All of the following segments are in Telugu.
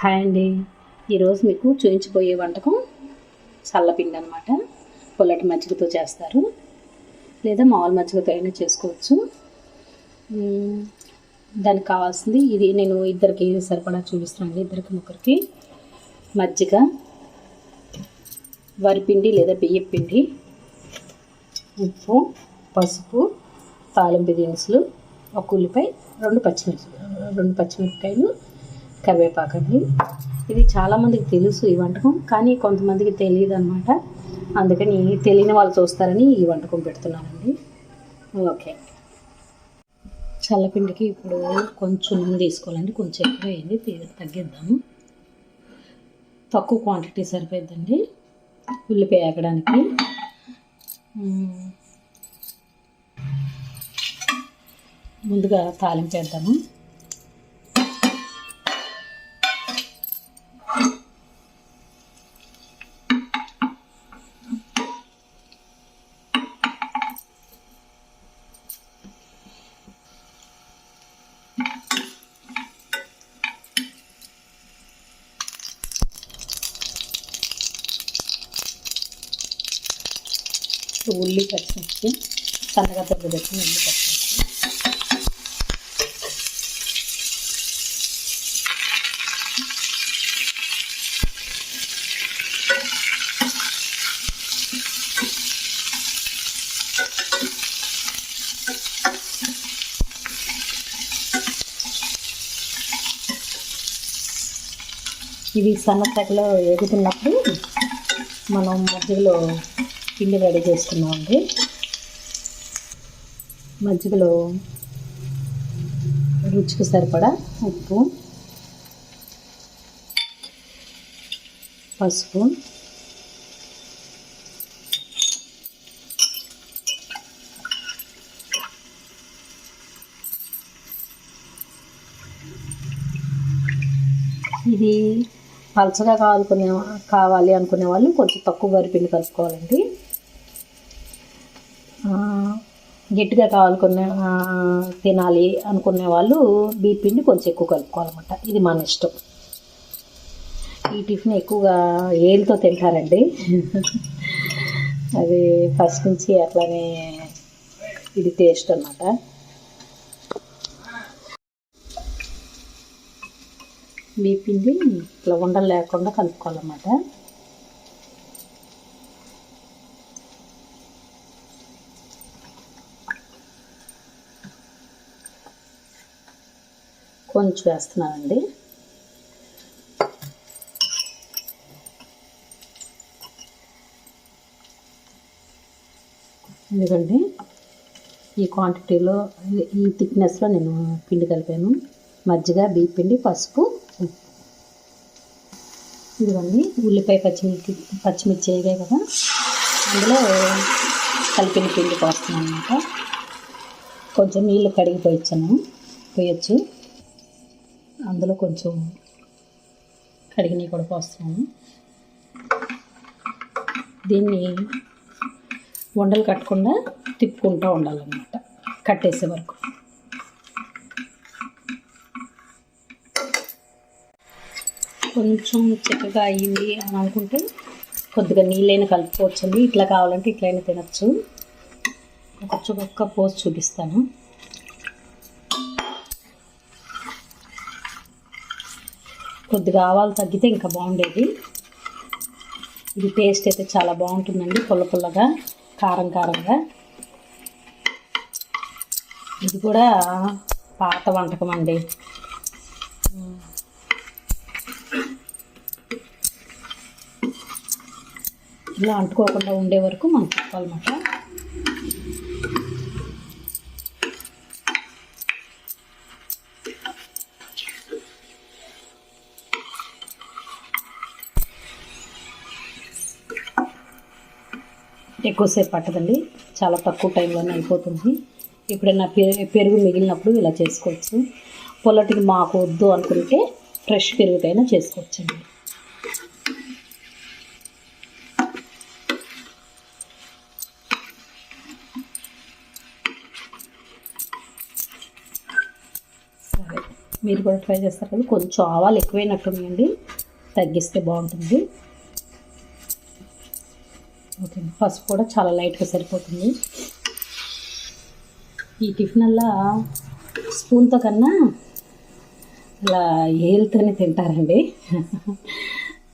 హాయ్ అండి. ఈరోజు మీకు చూపించబోయే వంటకం చల్లపిండి అనమాట పుల్లటి మజ్జిగతో చేస్తారు. లేదా మామూలు మజ్జిగతో అయినా చేసుకోవచ్చు. దానికి కావాల్సింది ఇది నేను ఇద్దరికి సరిపడా చూపిస్తున్నాను ఇద్దరికి ముగ్గురికి. మజ్జిగ వరిపిండి లేదా బియ్యం పిండి ఉప్పు పసుపు తాలింపు దినుసులు ఒక ఉల్లిపాయ రెండు పచ్చిమిర్చి రెండు పచ్చిమిరపకాయలు కరివేపాకండి ఇది చాలామందికి తెలుసు ఈ వంటకం కానీ కొంతమందికి తెలియదు అనమాట అందుకని తెలియని వాళ్ళు చూస్తారని ఈ వంటకం పెడుతున్నానండి. ఓకే. చల్లపిండికి ఇప్పుడు కొంచెం నూనె తీసుకోవాలండి. కొంచెం ఎక్కువ అయింది తగ్గిద్దాము. తక్కువ క్వాంటిటీ సరిపోద్దండి ఉల్లిపాయ వేగడానికి ముందుగా తాలింపు వేద్దాము. ఉల్లి పచ్చిమిర్చి సన్నగా తగ్గు పెట్టిన ఉల్లి పచ్చిమిర్చి ఇవి సన్నతగలో ఎగుతున్నప్పుడు మనం మధ్యలో పిండి రెడీ చేసుకున్నామండి మజ్జిగలో రుచికి సరిపడా ఉప్పు పసుపు ఇది పలచగా కావాలనుకునే కావాలి అనుకునే వాళ్ళు కొంచెం తక్కువ వరిపిండి కలుపుకోవాలండి. గట్టిగా కావాలనుకునే తినాలి అనుకునే వాళ్ళు బీ పిండి కొంచెం ఎక్కువ కలుపుకోవాలన్నమాట. ఇది మన ఇష్టం. ఈ టిఫిన్ ఎక్కువగా ఏలితో తింటారండి. అది ఫస్ట్ నుంచి అట్లానే ఇది టేస్ట్ అనమాట మీ పిండి ఇట్లా ఉండలు లేకుండా కలుపుకోవాలన్నమాట. కొంచెం వేస్తున్నానండి ఎందుకంటే ఈ క్వాంటిటీలో ఈ- థిక్నెస్లో నేను పిండి కలిపాను. మజ్జిగ బియ్య పిండి పసుపు ఉప్పు. ఇదిగోండి ఉల్లిపాయ పచ్చిమిర్చి పచ్చిమిర్చి వేగాయి కదా. అందులో కలిపిన పిండి పోస్తున్నాను అనమాట కొంచెం నీళ్ళు కడిగి పోయొచ్చాను పోయొచ్చు. అందులో కొంచెం కడిగినవి కూడా పోస్తున్నాను దీన్ని వండలు కట్టకుండా తిప్పుకుంటూ ఉండాలన్నమాట కట్టేసే వరకు. కొంచెం చిక్కగా అయ్యింది అని అనుకుంటే కొద్దిగా నీళ్ళైనా కలుపుకోవచ్చండి. ఇట్లా కావాలంటే ఇట్లయినా తినచ్చు. ఒక చుక్క పోసి చూపిస్తాను. కొద్దిగా ఆవాలు తగ్గితే ఇంకా బాగుండేది. ఇది టేస్ట్ అయితే చాలా బాగుంటుందండి పుల్ల పుల్లగా కారం కారంగా. ఇది కూడా పాత వంటకం అండి. ఇలా అంటుకోకుండా ఉండే వరకు మనం తిప్పాలన్నమాట. ఎక్కువసేపు పట్టదండి. చాలా తక్కువ టైంలోనే అయిపోతుంది. ఎప్పుడైనా పె- పెరుగు మిగిలినప్పుడు ఇలా చేసుకోవచ్చు. పొల్లటికి మాకు వద్దు అనుకుంటే ఫ్రెష్ పెరుగుకైనా చేసుకోవచ్చండి. మీరు కూడా ట్రై చేస్తారు కదా కొంచెం ఆవాలు ఎక్కువైనట్టున్నాయండి. తగ్గిస్తే బాగుంటుంది. పసుపు కూడా చాలా లైట్గా సరిపోతుంది. ఈ టిఫిన్ అలా స్పూన్తో కన్నా ఇలా ఏలుతోనే తింటారండి.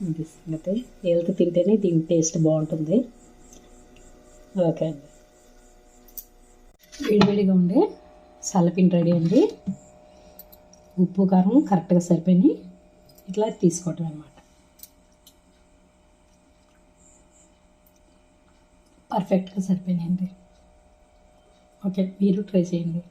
అయితే సంగతి. ఏలుతో తింటేనే దీని టేస్ట్ బాగుంటుంది. ఓకే అండి. వేడివేడిగా ఉండే సల్లపిండి రెడీ అండి. ఉప్పు కారం కరెక్ట్గా సరిపోయినాయి. ఇట్లా తీసుకోవటం అనమాట పర్ఫెక్ట్గా సరిపోయినాయండి. ఓకే మీరు ట్రై చేయండి.